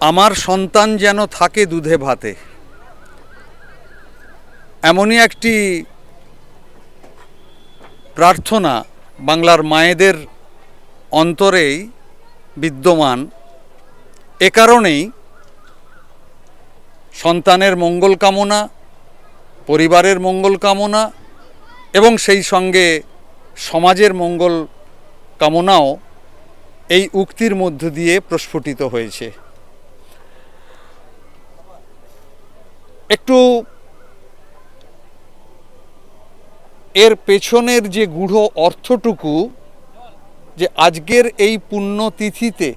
আমার সন্তান যেন থাকে দুধে ভাতে। এমনই একটি প্রার্থনা বাংলার মায়েদের অন্তরেই বিদ্যমান। এ কারণেই সন্তানের মঙ্গল কামনা, পরিবারের মঙ্গল কামনা এবং সেই সঙ্গে সমাজের মঙ্গল কামনাও এই উক্তির মধ্য দিয়ে প্রস্ফুটিত হয়েছে। একটু এর পেছনের যে গূঢ় অর্থটুকু যে আজকের এই পুণ্যতিথিতে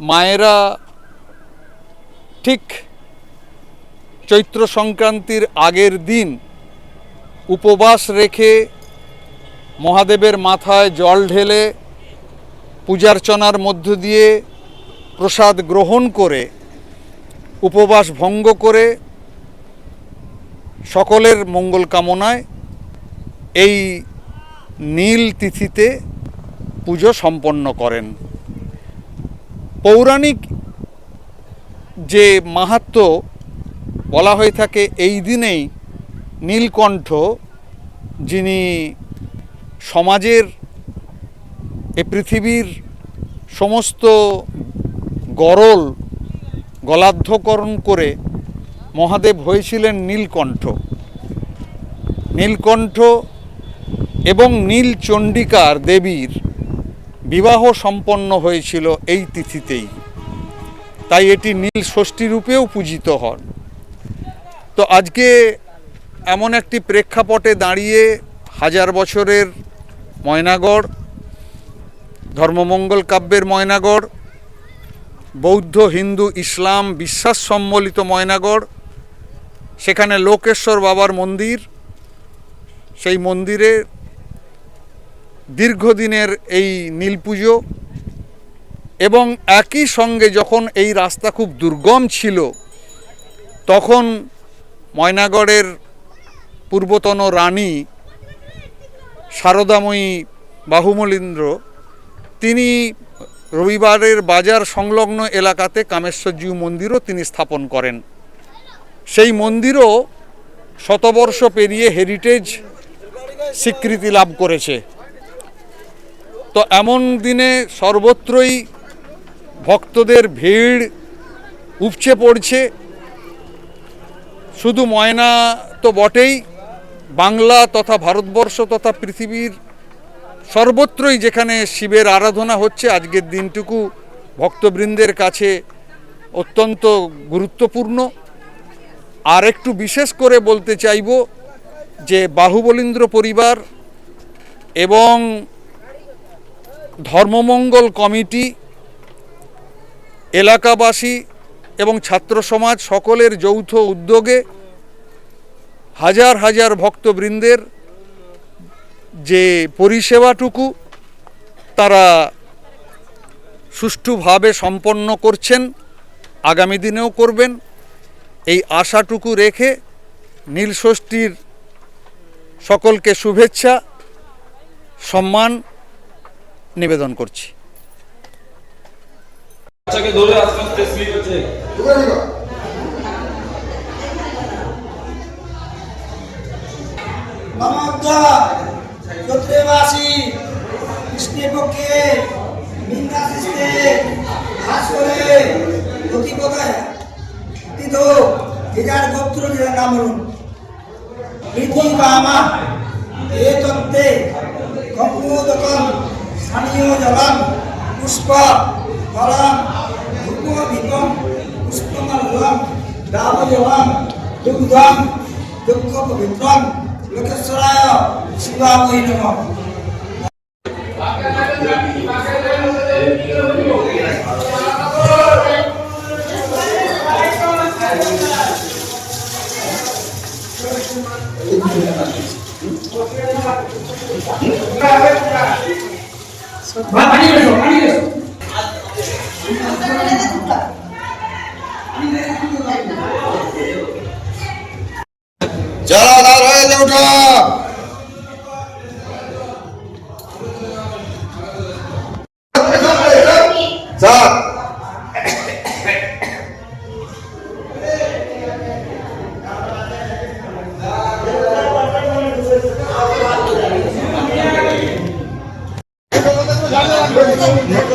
মায়েরা ঠিক চৈত্র সংক্রান্তির আগের দিন উপবাস রেখে মহাদেবের মাথায় জল ঢেলে পূজার্চনার মধ্য দিয়ে প্রসাদ গ্রহণ করে উপবাস ভঙ্গ করে সকলের মঙ্গল কামনায় এই নীল তিথিতে পুজো সম্পন্ন করেন। পৌরাণিক যে মাহাত্ম বলা হয়ে থাকে, এই দিনেই নীলকণ্ঠ, যিনি সমাজের এ পৃথিবীর সমস্ত গরল গলাধ্যকরণ করে মহাদেব হয়েছিলেন নীলকণ্ঠ। নীলকণ্ঠ এবং নীলচণ্ডিকার দেবীর বিবাহ সম্পন্ন হয়েছিল এই তিথিতেই। তাই এটি নীল ষষ্ঠী রূপেও পূজিত হন। তো আজকে এমন একটি প্রেক্ষাপটে দাঁড়িয়ে হাজার বছরের ময়নাগড়, ধর্মমঙ্গল কাব্যের ময়নাগড় বৌদ্ধ হিন্দু ইসলাম বিশ্বাস সম্বলিত ময়নাগড় সেখানে লোকেশ্বর বাবার মন্দির, সেই মন্দিরে দীর্ঘদিনের এই নীল পুজো এবং একই সঙ্গে যখন এই রাস্তা খুব দুর্গম ছিল, তখন ময়নাগড়ের পূর্বতন রানী শারদাময়ী বাহুমলীন্দ্র, তিনি রবিবারের বাজার সংলগ্ন এলাকাতে কামেশ্বরজিউ মন্দিরও তিনি স্থাপন করেন। সেই মন্দিরও শতবর্ষ পেরিয়ে হেরিটেজ স্বীকৃতি লাভ করেছে। তো এমন দিনে সর্বত্রই ভক্তদের ভিড় উপচে পড়ছে। শুধু ময়না তো বটেই, বাংলা তথা ভারতবর্ষ তথা পৃথিবীর সর্বত্রই যেখানে শিবের আরাধনা হচ্ছে, আজকের দিনটুকু ভক্তবৃন্দের কাছে অত্যন্ত গুরুত্বপূর্ণ। আর একটু বিশেষ করে বলতে চাইব যে বাহুবলীন্দ্র পরিবার এবং ধর্মমঙ্গল কমিটি, এলাকাবাসী এবং ছাত্র সমাজ সকলের যৌথ উদ্যোগে হাজার হাজার ভক্তবৃন্দের যে পরিষেবাটুকু তারা সুষ্ঠুভাবে সম্পন্ন করছেন আগামী দিনেও করবেন এই আশাটুকু রেখে নীলষষ্ঠীর সকলকে শুভেচ্ছা সম্মান নিবেদন করছি। ধরে আস্তে আস্তে স্লিপ হচ্ছে মমদ্দা চৈত্রে মাসি কৃষ্ণপক্ষে মিন্দাশিস্তে ভাস্করে প্রতিপদায় তীর্থ দিদার গোত্র নামরুন প্রীতি কামা এ তত্ত্বে কম্পোদকম স্থানীয় জলম পুষ্প, ফলম ধূপদীপম পুষ্পমল্লম, দাবজলম, দুগ্ধম দুঃখ লোকেশ্বরায় Sulawi ng mga Bakit